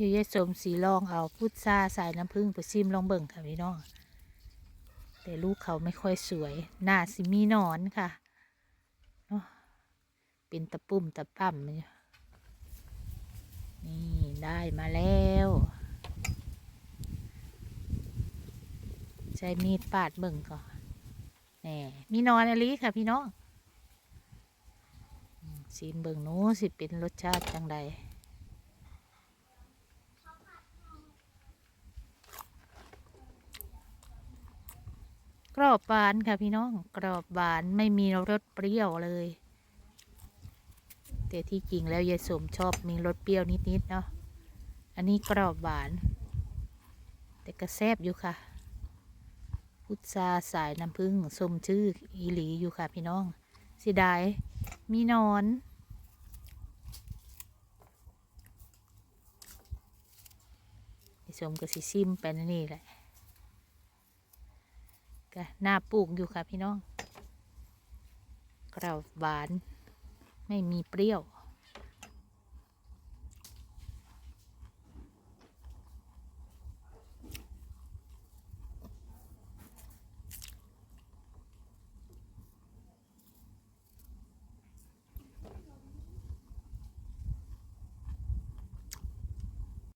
ยู่ยายสมสีลองเอาพุทราใส่น้ำผึ้งไปซิมลองเบิ่งค่ะพี่น้อง แต่ลูกเขาไม่ค่อยสวย หน้าสิมีนอนค่ะเนาะเป็นตะปุ่มตะป่ำเนี่ยนี่ได้มาแล้ว ใช้มีดปาดเบิ่งก่อนแหน่มีนอนอะไรค่ะพี่น้องอืมซีนเบิ่งหนูสิเป็นรสชาติจังใด รอบหวานค่ะพี่น้องกรอบหวานไม่มีรสเปรี้ยวเลย แต่ที่จริงแล้วยายสมชอบมีรสเปรี้ยวนิดๆเนาะอันนี้กรอบหวาน แต่ก็แซบอยู่ค่ะ พุทราสายน้ำผึ้งสมชื่ออีหลีอยู่ค่ะพี่น้องเสียดายมีนอนยายสมก็สิซิมไปนั่นนี่แหละ ก็น่าปลูกอยู่ค่ะพี่น้องกระหวาน ไม่มีเปรี้ยว